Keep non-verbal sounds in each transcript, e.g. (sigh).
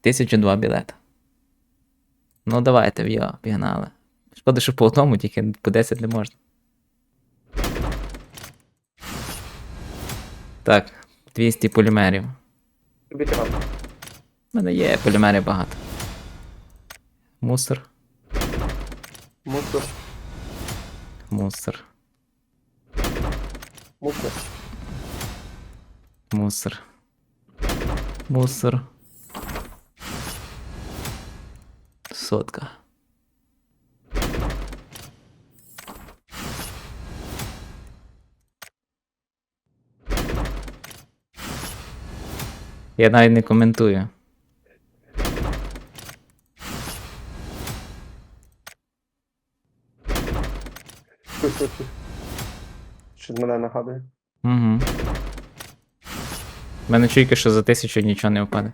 Тисячу два білета. Ну, давайте в його, пігнали. Шкода, що по одному, тільки по 10 не можна. Так, 200 полімерів. Тобі треба. У мене є полімерів багато. Мусор, Мусор. мусор, Мусор. мусор. Мусор. Сотка. Я навіть не коментую. Що мене нагадує. Угу. У мене чуйка, що за тисячу нічого не впаде.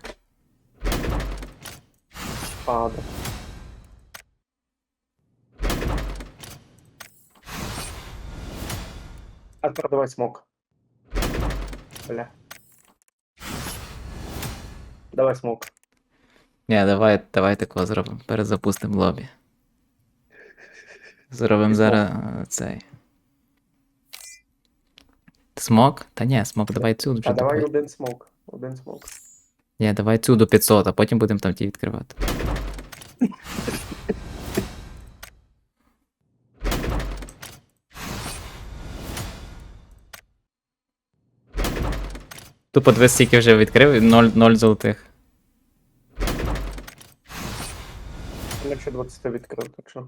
Пада. Тепер давай смок. Бля. Давай смок. Ні, давай, давай такого зробимо. Перезапустимо лобі. Зробимо зараз е, цей. Смок? Та ні, смок, давай цю вже А давай до... один смок. Один смок. Ні, давай цю до 500, а потім будемо там ті відкривати. (laughs) Тупо дві стільки вже відкрив, 0, 0 золотих. Якщо 20 відкрив, так що.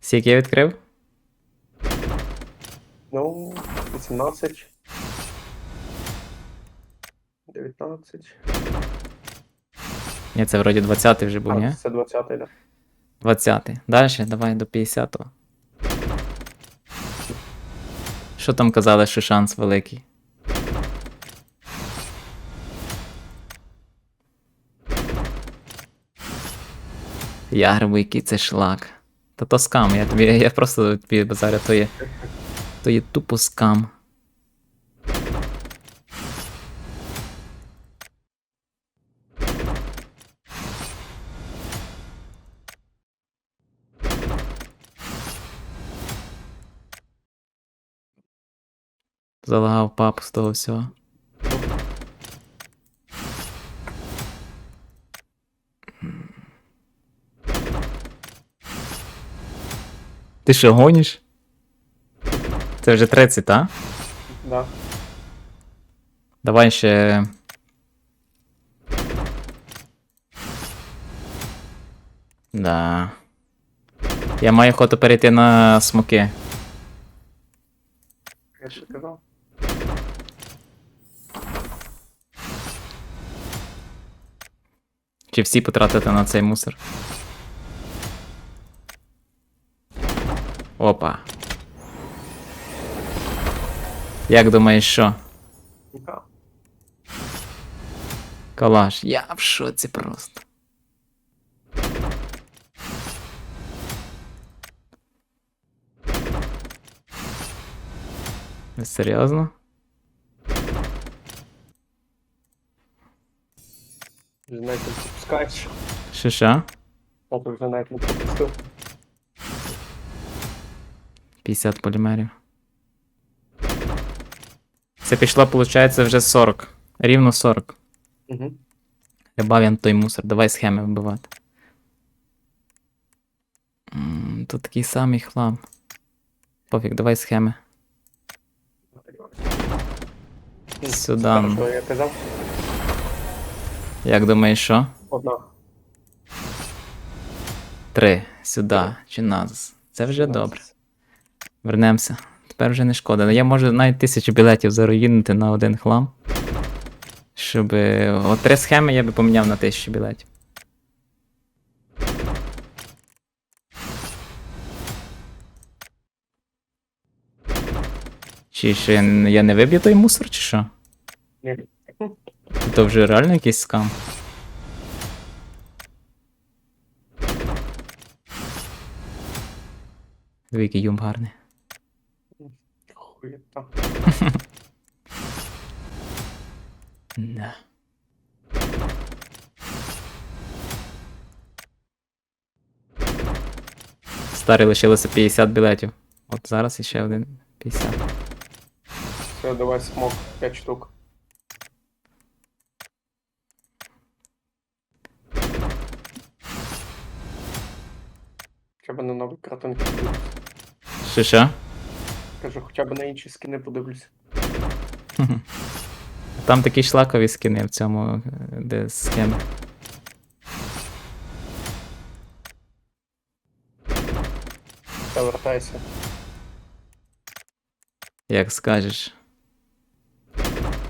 Скільки я відкрив? Ну, 18. 19. Ні, це вроді 20 вже був, ні? А, це 20, да. 20. Далі, давай до 50-го. Що там казали, що шанс великий? Я грибу, який це шлак. Та то скам, я тобі, я просто тобі базарю, то є. То є тупо скам. Залагав папу з того всього. Ти що гониш? Це вже 30, та? Да. Давай ще. Да. Я маю охоту перейти на смоки. Я ж казав. Чи всі потратити на цей мусор? Опа. Як думаєш, що? Яка? Калаш, я в шоці просто. Ви серйозно? Навіть не. Що що? А вже навіть не пропустив. 50 полімерів. Це пішло, виходить, вже 40. Рівно 40. Угу. Добавим той мусор, давай схеми вбивати. М, Тут такий самий хлам. Пофіг, давай схеми. Сюди. Що я казав? Як думаєш, що? Одна. Три. Сюди. Чи нас. Це вже добре. Вернемося. Тепер вже не шкода. Ну, Я можу навіть тисячу білетів заруїнити на один хлам. Щоб. От три схеми я би поміняв на тисячу білетів. Чи я я не виб'ю той мусор, чи що? Ні. То вже реально якийсь скам. Який юм гарний. Хуєта. (laughs) Да. Старий лишилося 50 білетів. От зараз іще один 50. Все, давай смок, 5 штук. Хоча б на нові картинки подивлюсь. Що що? Кажу, хоча б на інші скини подивлюсь. (laughs) Там такі шлакові скини в цьому, е, де схеми. Та вертайся. Як скажеш.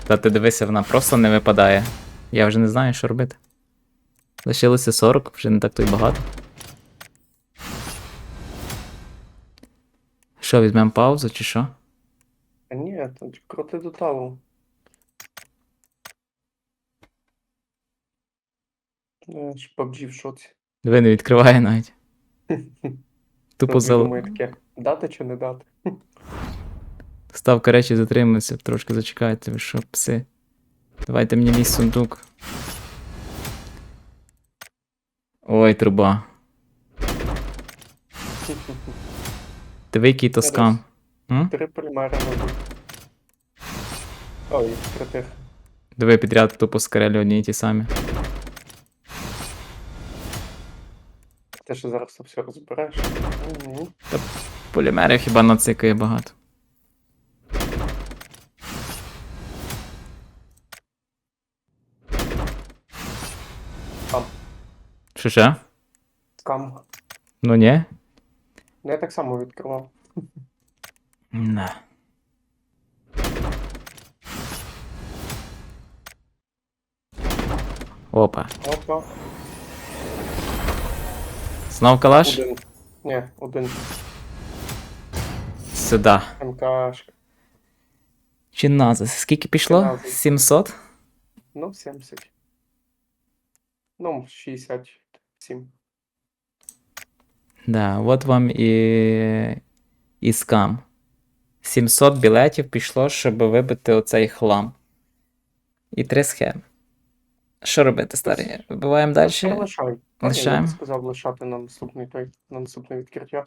Та ти дивися, вона просто не випадає. Я вже не знаю, що робити. Лишилося 40, вже не так то й багато. Що, візьмемо паузу чи що? А ні, тут крути до талу. Е, PUBG в шоці. Диви, не відкриває навіть. (laughs) Тупо Ну, зал... таке, дати чи не дати? (laughs) Ставка речі затримується, трошки зачекайте, ви що, пси. Давайте мені мій сундук. Ой, труба. (laughs) Диви, який то скам. М? Три полімери мабуть. Ой, крутих. Диви підряд тупо скарелі одні й ті самі. Ти ще зараз це все розбереш. Мгм. Полімерів хіба нацикає багато. Там. Що ще? Скам. Ну ні? Ну, я так само відкривав. Не. Опа. Опа. Знов калаш? Один. Ні, один. Сюди. МКшка. Чи назис? Скільки пішло? Назис. 700? Ну, 70. Ну, 67. Да, от вам і. і скам. 700 білетів пішло, щоб вибити оцей хлам. І три схеми. Що робити, старий? Вибиваємо далі. Лишаємо? Я сказав лишати на наступний на наступне відкриття.